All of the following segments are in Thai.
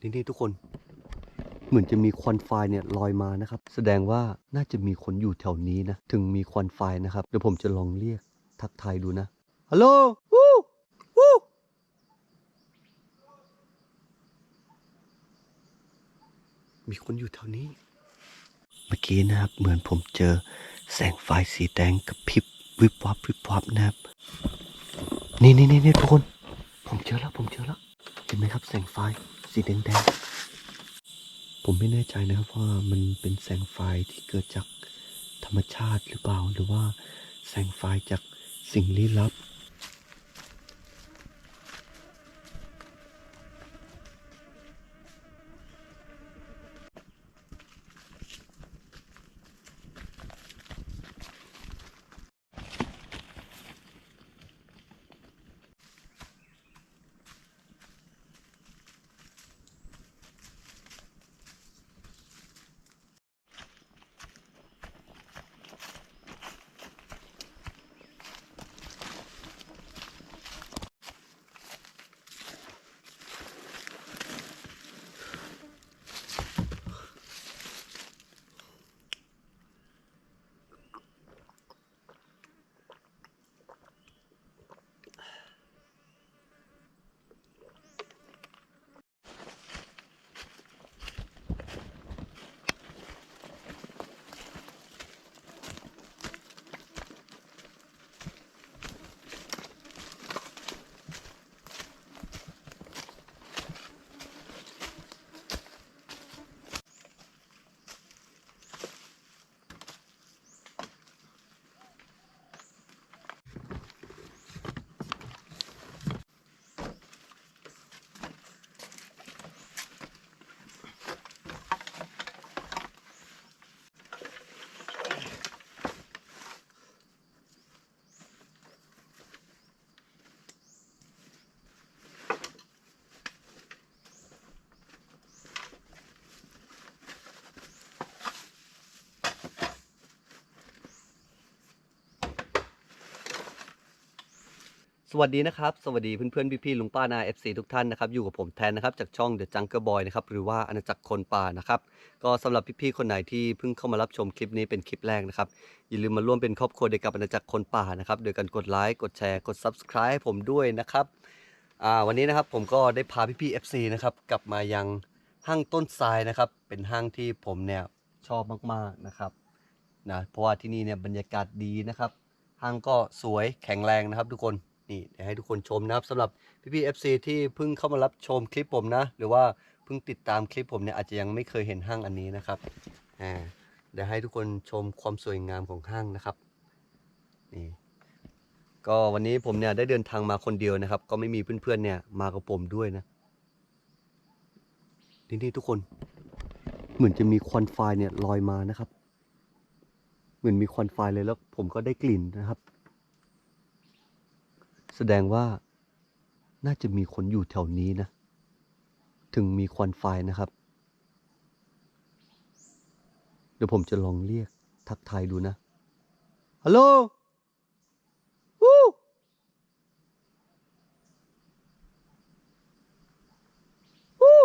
นี่นี่ทุกคน เหมือนจะมีควันไฟเนี่ยลอยมานะครับ แสดงว่าน่าจะมีคนอยู่แถวนี้นะ ถึงมีควันไฟนะครับ เดี๋ยวผมจะลองเรียกทักทายดูนะ ฮัลโหลวู้วู้มีคนอยู่แถวนี้ เมื่อกี้นะครับ เหมือนผมเจอแสงไฟสีแดงกระพริบวิบวับวิบวับนะครับ นี่นี่นี่ทุกคน ผมเจอแล้ว ผมเจอแล้ว เห็นไหมครับแสงไฟ สีแดงแดงๆ ผมไม่แน่ใจนะครับว่ามันเป็นแสงไฟที่เกิดจากธรรมชาติหรือเปล่า หรือว่าแสงไฟจากสิ่งลี้ลับ สวัสดีนะครับ สวัสดีเพื่อนๆพี่ๆลุงป้านา FC ทุกท่านนะครับ อยู่กับผมแทนนะครับ จากช่อง The Jungle Boy นะครับ หรือว่าอาณาจักรคนป่านะครับ ก็สำหรับพี่ๆคนไหนที่เพิ่งเข้ามารับชมคลิปนี้เป็นคลิปแรกนะครับ อย่าลืมมาร่วมเป็นครอบครัวเดียวกับอาณาจักรคนป่านะครับ โดยการกดไลค์กดแชร์กด Subscribe ให้ผมด้วยนะครับอ่าวันนี้นะครับผมก็ได้พาพี่ๆ FC นะครับกลับมายังห้างต้นทรายนะครับ เป็นห้างที่ผมเนี่ยชอบมากๆนะครับนะเพราะว่าที่นี่เนี่ยบรรยากาศดีนะครับห้างก็สวยแข็งแรงนะครับทุกคน นี่เดี๋ยวให้ทุกคนชมนะครับสำหรับพี่พี่ FC ที่เพิ่งเข้ามารับชมคลิปผมนะ หรือว่าเพิ่งติดตามคลิปผมเนี่ยอาจจะยังไม่เคยเห็นห้างอันนี้นะครับอ่าเดี๋ยวให้ทุกคนชมความสวยงามของห้างนะครับนี่ก็วันนี้ผมเนี่ยได้เดินทางมาคนเดียวนะครับ ก็ไม่มีเพื่อนๆเนี่ยมากับผมด้วยนะนี่นี่ทุกคน เหมือนจะมีควันไฟเนี่ยลอยมานะครับ เหมือนมีควันไฟเลยแล้วผมก็ได้กลิ่นนะครับ แสดงว่าน่าจะมีคนอยู่แถวนี้นะ ถึงมีควันไฟนะครับ เดี๋ยวผมจะลองเรียกทักทายดูนะ ฮัลโหลวู้วู้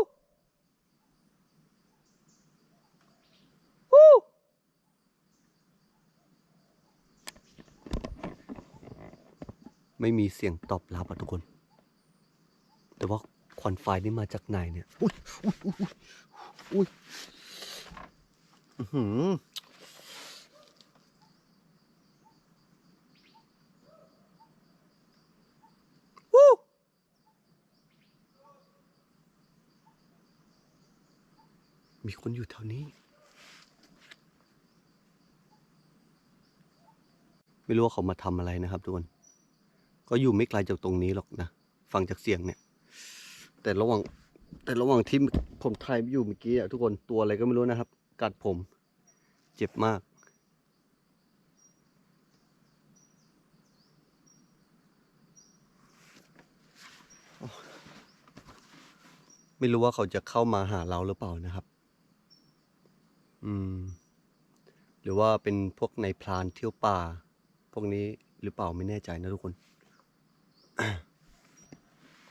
วู้ ไม่มีเสียงตอบรับอะทุกคน แต่ว่าควันไฟนี่มาจากไหนเนี่ย อุ้ยอุ้ยอุ้ยอุ้ยอือหือวู้มีคนอยู่แถวนี้ ไม่รู้ว่าเขามาทำอะไรนะครับทุกคน ก็อยู่ไม่ไกลจากตรงนี้หรอกนะฟังจากเสียงเนี่ย แต่ระหว่างแต่ระหว่างที่ผมถ่ายอยู่เมื่อกี้อะทุกคนตัวอะไรก็ไม่รู้นะครับ กัดผม เจ็บมาก ไม่รู้ว่าเขาจะเข้ามาหาเราหรือเปล่านะครับ อืม หรือว่าเป็นพวกในพรานเที่ยวป่า พวกนี้หรือเปล่าไม่แน่ใจนะทุกคน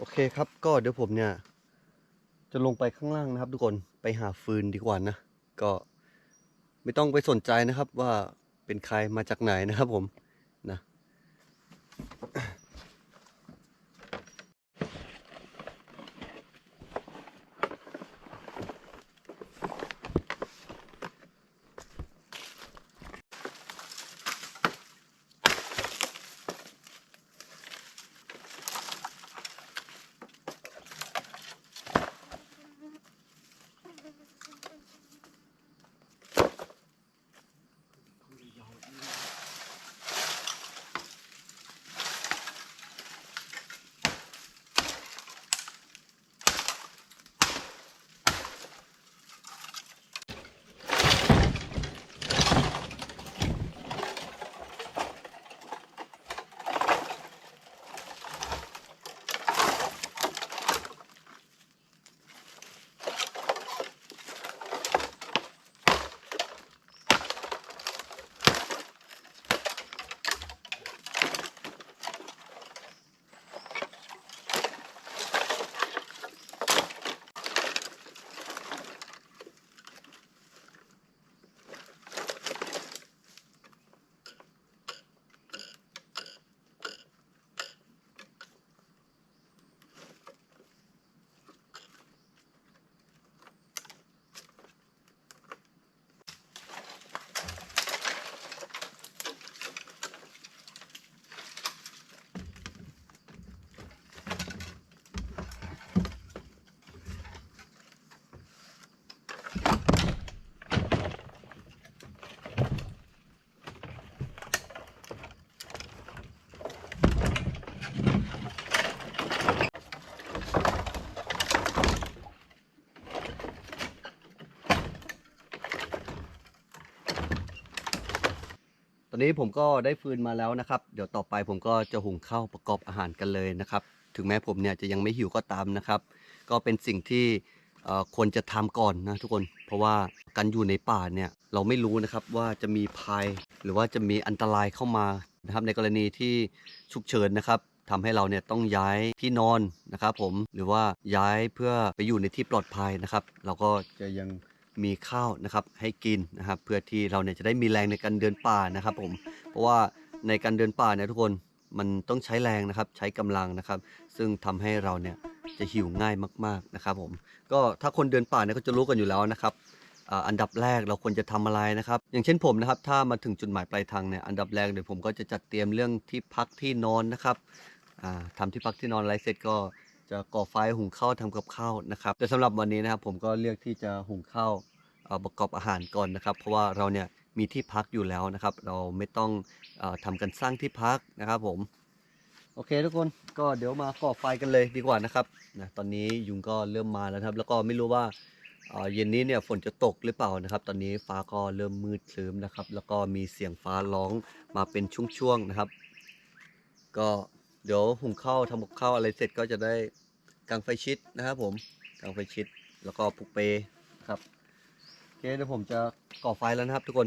โอเคครับก็เดี๋ยวผมเนี่ย จะลงไปข้างล่างนะครับ ทุกคนไปหาฟืนดีกว่านะ ก็ไม่ต้องไปสนใจนะครับว่าเป็นใครมาจากไหนนะครับผมนะ นนี้ผมก็ได้ฟืนมาแล้วนะครับ เดี๋ยวต่อไปผมก็จะหุงข้าวประกอบอาหารกันเลยนะครับ ถึงแม้ผมเนี่ยจะยังไม่หิวก็ตามนะครับ ก็เป็นสิ่งที่ควรจะทำก่อนนะทุกคน เพราะว่าการอยู่ในป่าเนี่ยเราไม่รู้นะครับว่าจะมีภัยหรือว่าจะมีอันตรายเข้ามานะครับในกรณีที่ฉุกเฉินนะครับทำให้เราเนี่ยต้องย้ายที่นอนนะครับผมหรือว่าย้ายเพื่อไปอยู่ในที่ปลอดภัยนะครับ เราก็จะยัง มีข้าวนะครับให้กินนะครับ เพื่อที่เราเนี่ยจะได้มีแรงในการเดินป่านะครับ ผม เพราะว่าในการเดินป่าเนี่ยทุกคนมันต้องใช้แรงนะครับ ใช้กำลังนะครับ ซึ่งทำให้เราเนี่ยจะหิวง่ายมาก ๆนะครับ ผม ก็ถ้าคนเดินป่าเนี่ยก็จะรู้กันอยู่แล้วนะครับอันดับแรกเราควรจะทำอะไรนะครับ อย่างเช่นผมนะครับ ถ้ามาถึงจุดหมายปลายทางเนี่ยอันดับแรกเดี๋ยวผมก็จะจัดเตรียมเรื่องที่พักที่นอนนะครับอ่าทำที่พักที่นอนอะไรเสร็จก็ จะก่อไฟหุงข้าวทำกับข้าวนะครับแต่สำหรับวันนี้นะครับผมก็เลือกที่จะหุงข้าวประกอบอาหารก่อนนะครับ เพราะว่าเราเนี่ยมีที่พักอยู่แล้วนะครับ เราไม่ต้องอ่อทำกันสร้างที่พักนะครับผมโอเคทุกคนก็เดี๋ยวมาก่อไฟกันเลยดีกว่านะครับนะตอนนี้ยุงก็เริ่มมาแล้วครับ แล้วก็ไม่รู้ว่าเอ่อเย็นนี้เนี่ยฝนจะตกหรือเปล่านะครับ ตอนนี้ฟ้าก็เริ่มมืดครึ้มนะครับ แล้วก็มีเสียงฟ้าร้องมาเป็นช่วงๆนะครับ ก็ เดี๋ยวหุงข้าวทำกับข้าวอะไรเสร็จก็จะได้กางไฟชิดนะครับผมกางไฟชิดแล้วก็ปุกเปครับโอเคเดี๋ยวผมจะก่อไฟแล้วนะครับทุกคน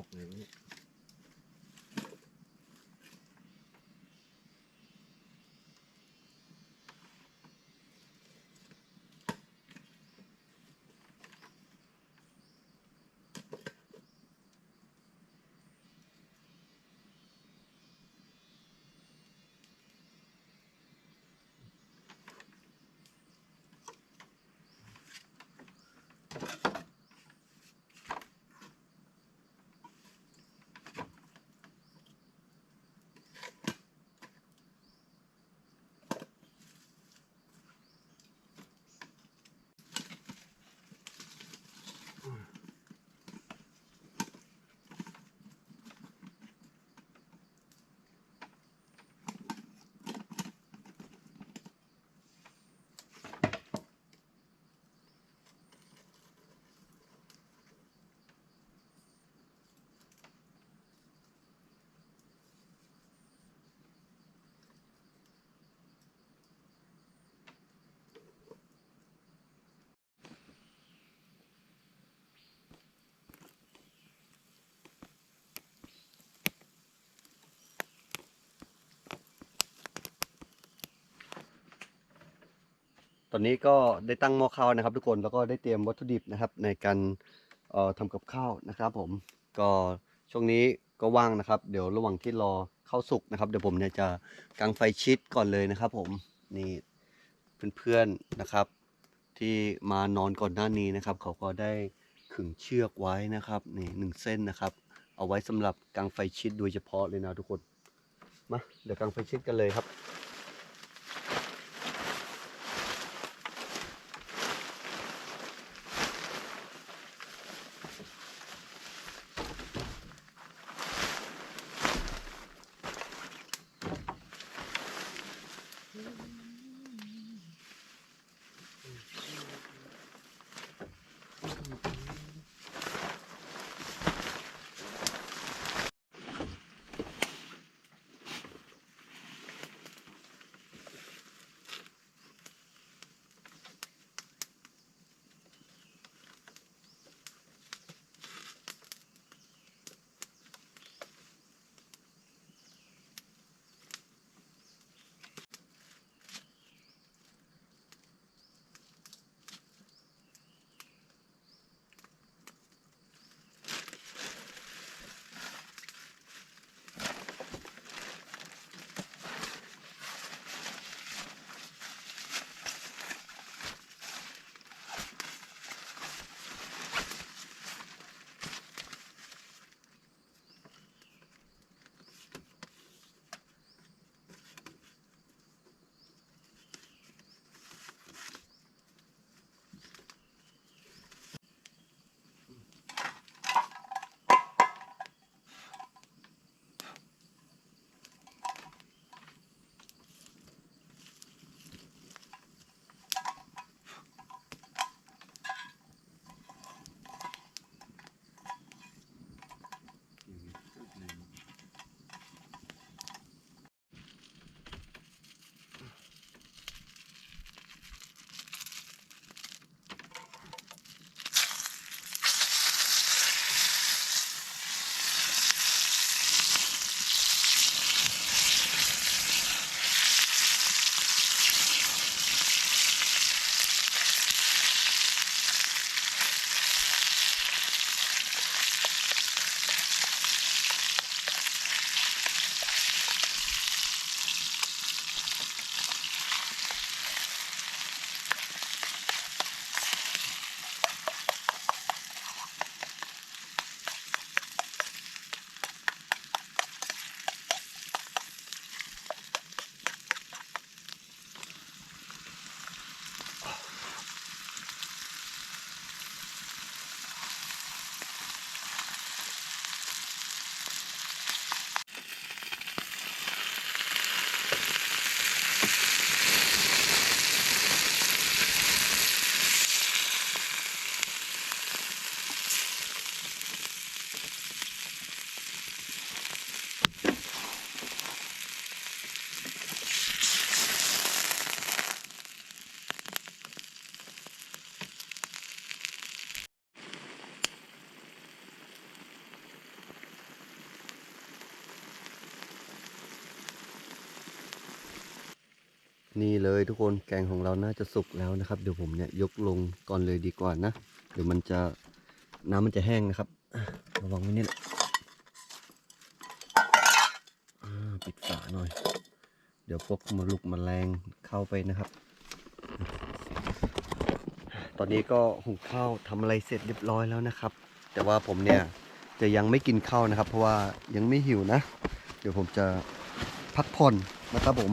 อกเลยวันนี้ อนนี้ก็ได้ตั้งหม้อข้าวนะครับ ทุกคนแล้วก็ได้เตรียมวัตถุดิบนะครับ ในการเอ่อทำกับข้าวนะครับ ผมก็ช่วงนี้ก็ว่างนะครับ เดี๋ยวระหว่างที่รอข้าวสุกนะครับเดี๋ยวผมเนี่ยจะกางไฟชิดก่อนเลยนะครับ ผมนี่เพื่อนๆนะครับ ที่มานอนก่อนหน้านี้นะครับ เขาก็ได้ขึงเชือกไว้นะครับนี่หนึ่งเส้นนะครับ เอาไว้สำหรับกางไฟชิดโดยเฉพาะเลยนะทุกคนมาเดี๋ยวกางไฟชิดกันเลยครับ นี่เลยทุกคนแกงของเราน่าจะสุกแล้วนะครับ เดี๋ยวผมเนี่ยยกลงก่อนเลยดีกว่านะเดี๋ยวมันจะน้ำมันจะแห้งนะครับระวังไว้นี่แหละอ่าปิดฝาหน่อย เดี๋ยวพวกมลุกมแมลงเข้าไปนะครับ ตอนนี้ก็หุงข้าวทำอะไรเสร็จเรียบร้อยแล้วนะครับ แต่ว่าผมเนี่ยจะยังไม่กินข้าวนะครับ เพราะว่ายังไม่หิวนะ เดี๋ยวผมจะพักผ่อนนะครับผม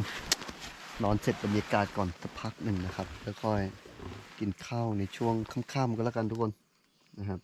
นอนเสร็จบรรยากาศก่อนสักพักหนึ่งนะครับแล้วค่อยกินข้าวในช่วงค่ำๆก็แล้วกันทุกคนนะครับ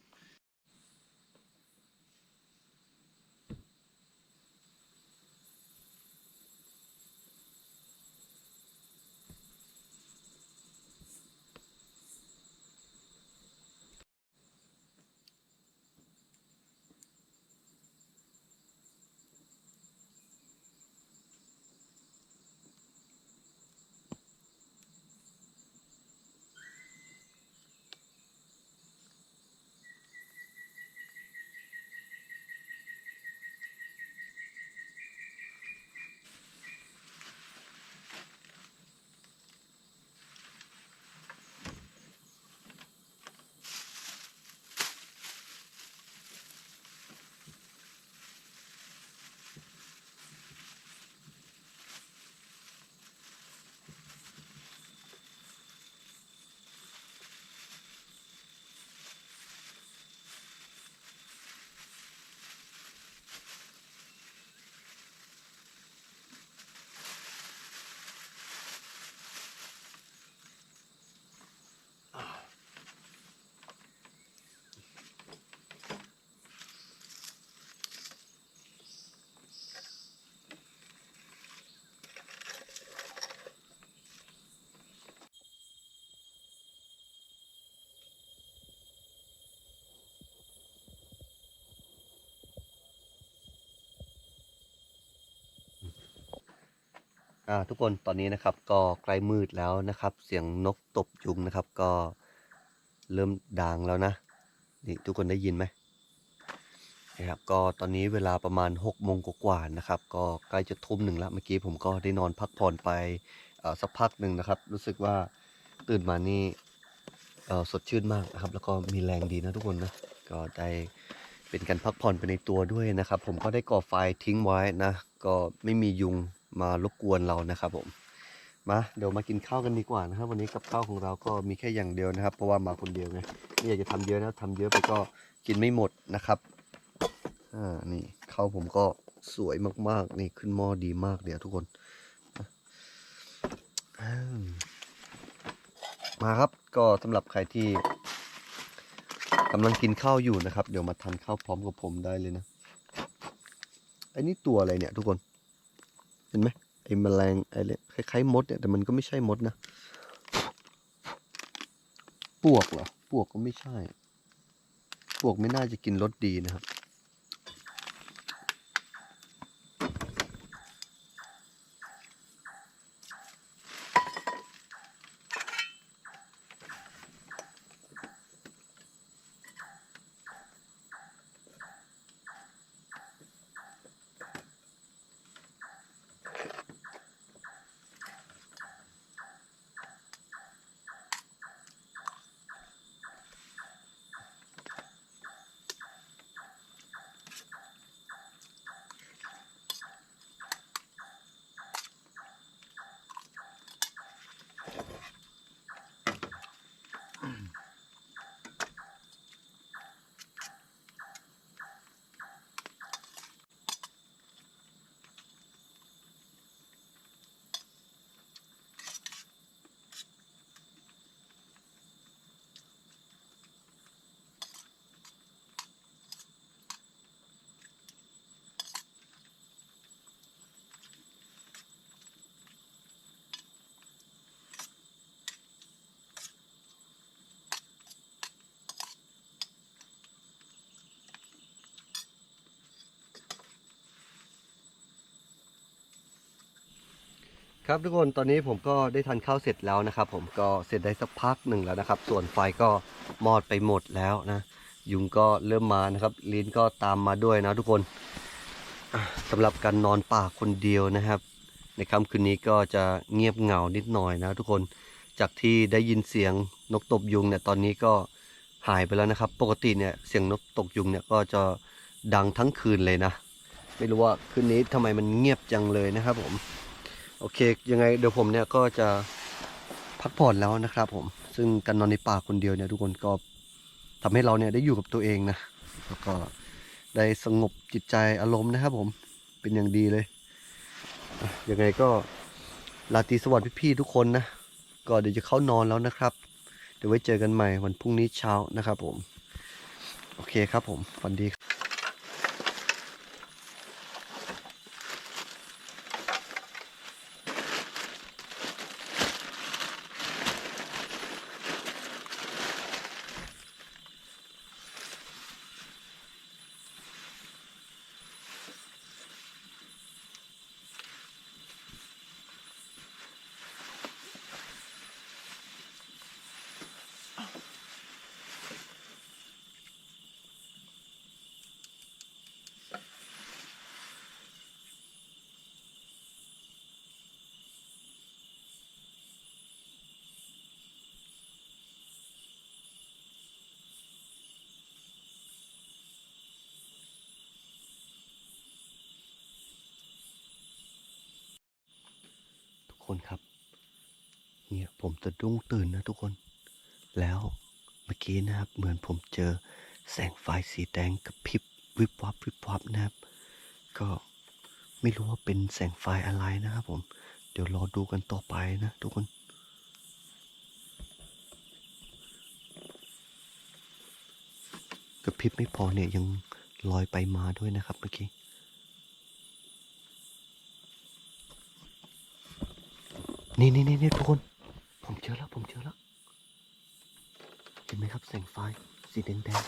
ทุกคนตอนนี้นะครับก็ใกล้มืดแล้วนะครับ เสียงนกตบยุงนะครับ ก็เริ่มดังแล้วนะนี่ทุกคนได้ยินไหมนะครับก็ตอนนี้เวลาประมาณ6กโมงกว่านะครับ ก็ใกล้จะทุ่มหนึ่งแล้วเมื่อกี้ผมก็ได้นอนพักผ่อนไปอ่อสักพักหนึ่งนะครับ รู้สึกว่าตื่นมานี่อ่อสดชื่นมากนะครับ แล้วก็มีแรงดีนะทุกคนนะก็ได้เป็นการพักผ่อนไปในตัวด้วยนะครับ ผมก็ได้ก่อไฟทิ้งไว้นะ ก็ไม่มียุง มารบกวนเรานะครับผมมาเดี๋ยวมากินข้าวกันดีกว่านะครับ วันนี้กับข้าวของเราก็มีแค่อย่างเดียวนะครับ เพราะว่ามาคนเดียวไงไม่อยากจะทำเยอะนะทำเยอะไปก็กินไม่หมดนะครับอ่านี่ข้าวผมก็สวยมากๆ นี่ขึ้นหม้อดีมากเดี๋ยวทุกคนมาครับก็สำหรับใครที่กำลังกินข้าวอยู่นะครับ เดี๋ยวมาทานข้าวพร้อมกับผมได้เลยนะไอ้นี่ตัวอะไรเนี่ยทุกคน เห็นไหมไอ้แมลงไอ้เลยคล้ายๆมดเนี่ยแต่มันก็ไม่ใช่มดนะปวกเหรอปวกก็ไม่ใช่ ปวกไม่น่าจะกินรสดีนะครับ ครับทุกคนตอนนี้ผมก็ได้ทานข้าวเสร็จแล้วนะครับ ผมก็เสร็จได้สักพักหนึ่งแล้วนะครับ ส่วนไฟก็มอดไปหมดแล้วนะยุงก็เริ่มมานะครับ ลิ้นก็ตามมาด้วยนะทุกคนสำหรับการนอนป่าคนเดียวนะครับ ในค่ำคืนนี้ก็จะเงียบเหงานิดหน่อยนะทุกคนจากที่ได้ยินเสียงนกตบยุงเนี่ยตอนนี้ก็หายไปแล้วนะครับ ปกติเนี่ยเสียงนกตกยุงเนี่ยก็จะดังทั้งคืนเลยนะ ไม่รู้ว่าคืนนี้ทำไมมันเงียบจังเลยนะครับผม โอเค ยังไงเดี๋ยวผมเนี่ยก็จะพักผ่อนแล้วนะครับผม ซึ่งการนอนในป่าคนเดียวเนี่ยทุกคนก็ทำให้เราเนี่ยได้อยู่กับตัวเองนะ แล้วก็ได้สงบจิตใจอารมณ์นะครับผม เป็นอย่างดีเลย ยังไงก็ลาตีสวัสดิ์พี่ๆทุกคนนะ ก็เดี๋ยวจะเข้านอนแล้วนะครับ เดี๋ยวไว้เจอกันใหม่วันพรุ่งนี้เช้านะครับผม โอเคครับผม ฝันดี คนครับเนี่ยผมจะดุ้งตื่นนะทุกคน แล้วเมื่อกี้นะครับ เหมือนผมเจอแสงไฟสีแดงกระพริบวิบวับวิบวับนะครับ ก็ไม่รู้ว่าเป็นแสงไฟอะไรนะครับผม เดี๋ยวรอดูกันต่อไปนะทุกคนกระพริบไม่พอเนี่ยยังลอยไปมาด้วยนะครับเมื่อกี้ นี่นี่นี่นี่ทุกคน ผมเจอแล้ว ผมเจอแล้ว เห็นไหมครับแสงไฟสีแดงแดง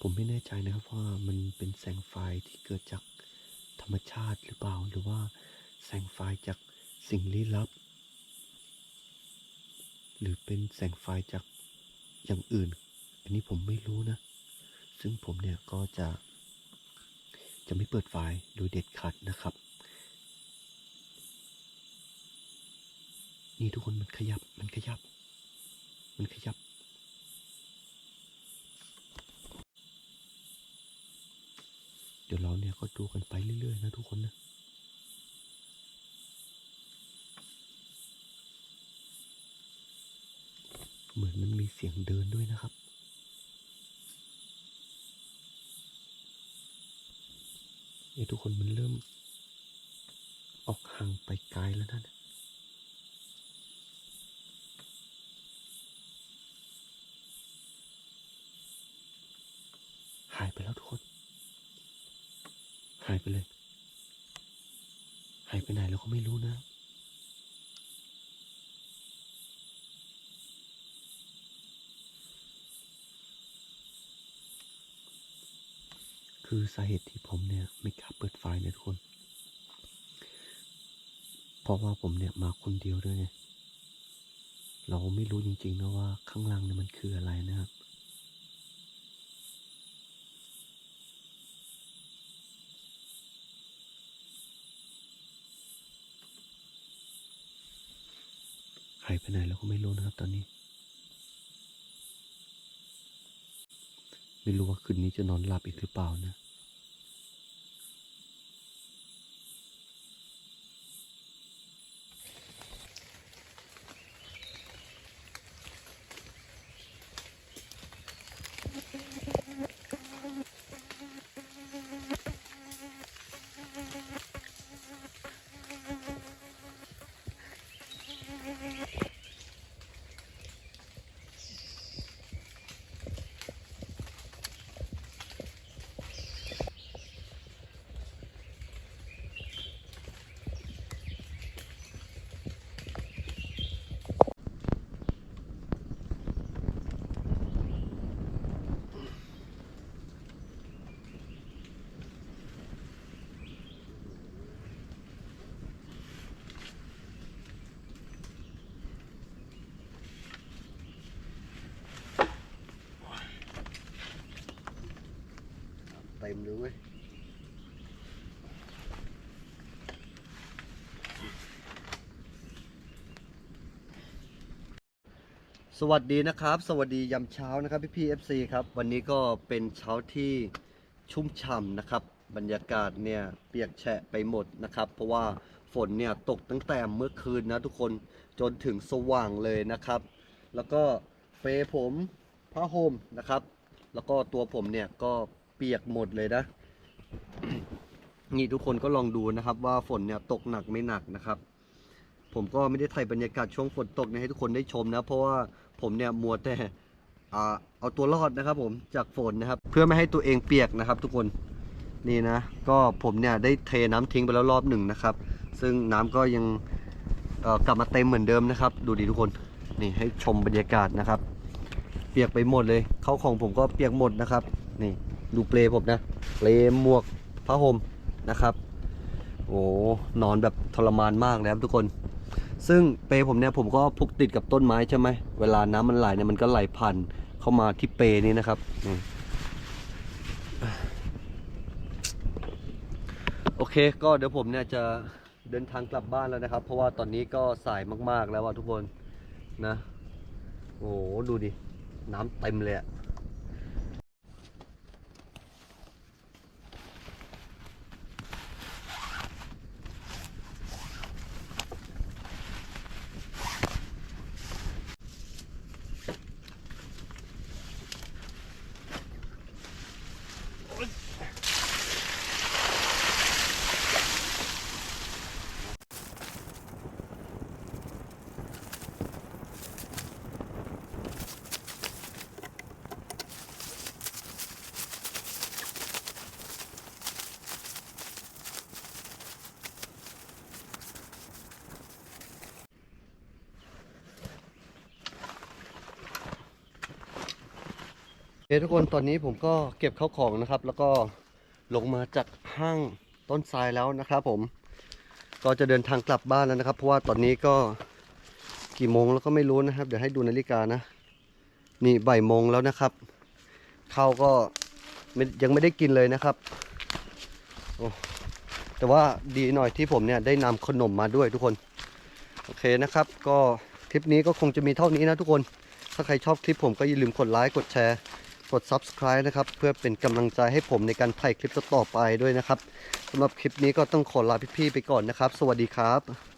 ผมไม่แน่ใจนะครับว่ามันเป็นแสงไฟที่เกิดจากธรรมชาติหรือเปล่า หรือว่าแสงไฟจากสิ่งลี้ลับ หรือเป็นแสงไฟจากอย่างอื่น อันนี้ผมไม่รู้นะ ซึ่งผมเนี่ยก็จะจะไม่เปิดไฟโดยเด็ดขาดนะครับ นี่ทุกคนมันขยับมันขยับ มันขยับ เดี๋ยวเราเนี่ยก็ดูกันไปเรื่อยๆนะทุกคนนะเหมือนมันมีเสียงเดินด้วยนะครับ เอ้ทุกคนมันเริ่ม ออกห่างไปไกลแล้วนะหายไปแล้วทุกคน หายไปเลย หายไปไหนเราก็ไม่รู้นะ คือสาเหตุที่ผมเนี่ยไม่กล้าเปิดไฟนะทุกคน เพราะว่าผมเนี่ยมาคนเดียวด้วยไงเราไม่รู้จริงๆนะว่าข้างล่างเนี่ยมันคืออะไรนะครับหายไปไหนเราก็ไม่รู้นะครับตอนนี้ ไม่รู้ว่าคืนนี้จะนอนหลับอีกหรือเปล่านะ ต็มเลยเว้ยสวัสดีนะครับ สวัสดียามเช้านะครับพี่พี่เอฟซีครับ วันนี้ก็เป็นเช้าที่ชุ่มฉ่ำนะครับ บรรยากาศเนี่ยเปียกแฉะไปหมดนะครับ เพราะว่าฝนเนี่ยตกตั้งแต่เมื่อคืนนะทุกคนจนถึงสว่างเลยนะครับ แล้วก็เปรย์ผมผ้าห่มนะครับ แล้วก็ตัวผมเนี่ยก็ เปียกหมดเลยนะ นี่ทุกคนก็ลองดูนะครับ ว่าฝนเนี่ยตกหนักไม่หนักนะครับ ผมก็ไม่ได้ถ่ายบรรยากาศช่วงฝนตกเนี่ยให้ทุกคนได้ชมนะ เพราะว่าผมเนี่ยมัวแต่เอาตัวรอดนะครับ ผมจากฝนนะครับ เพื่อไม่ให้ตัวเองเปียกนะครับ ทุกคนนี่นะ ก็ผมเนี่ยได้เทน้ำทิ้งไปแล้วรอบหนึ่งนะครับ ซึ่งน้ำก็ยังกลับมาเต็มเหมือนเดิมนะครับ ดูดีทุกคนนี่ให้ชมบรรยากาศนะครับ เปียกไปหมดเลยเข้าของผมก็เปียกหมดนะครับ นี่ ดูเปลผมนะเปลหมวกผ้าห่มนะครับ โอ้นอนแบบทรมานมากเลยครับทุกคน ซึ่งเปรผมเนี่ยผมก็ผูกติดกับต้นไม้ใช่ไหมเวลาน้ำมันไหลเนี่ยมันก็ไหลผ่านเข้ามาที่เปรนี้นะครับโอเค ก็เดี๋ยวผมเนี่ยจะเดินทางกลับบ้านแล้วนะครับ เพราะว่าตอนนี้ก็สายมากๆแล้วว่าทุกคนนะ โอ้ดูดิ น้ำเต็มเลยอะ เฮ้ทุกคนตอนนี้ผมก็เก็บข้าวของนะครับ แล้วก็ลงมาจากห้างต้นทรายแล้วนะครับ ผม ก็จะเดินทางกลับบ้านแล้วนะครับ เพราะว่าตอนนี้ก็กี่โมงแล้วก็ไม่รู้นะครับ เดี๋ยวให้ดูนาฬิกานะ นี่บ่ายโมงแล้วนะครับข้าวก็ยังไม่ได้กินเลยนะครับโอ้แต่ว่าดีหน่อยที่ผมเนี่ยได้นำขนมมาด้วยทุกคน โอเคนะครับ ก็คลิปนี้ก็คงจะมีเท่านี้นะทุกคน ถ้าใครชอบคลิปผมก็อย่าลืมกดไลค์กดแชร์ กด Subscribe นะครับ เพื่อเป็นกำลังใจให้ผมในการถ่ายคลิปต่อไปด้วยนะครับสำหรับคลิปนี้ก็ต้องขอลาพี่ๆไปก่อนนะครับ สวัสดีครับ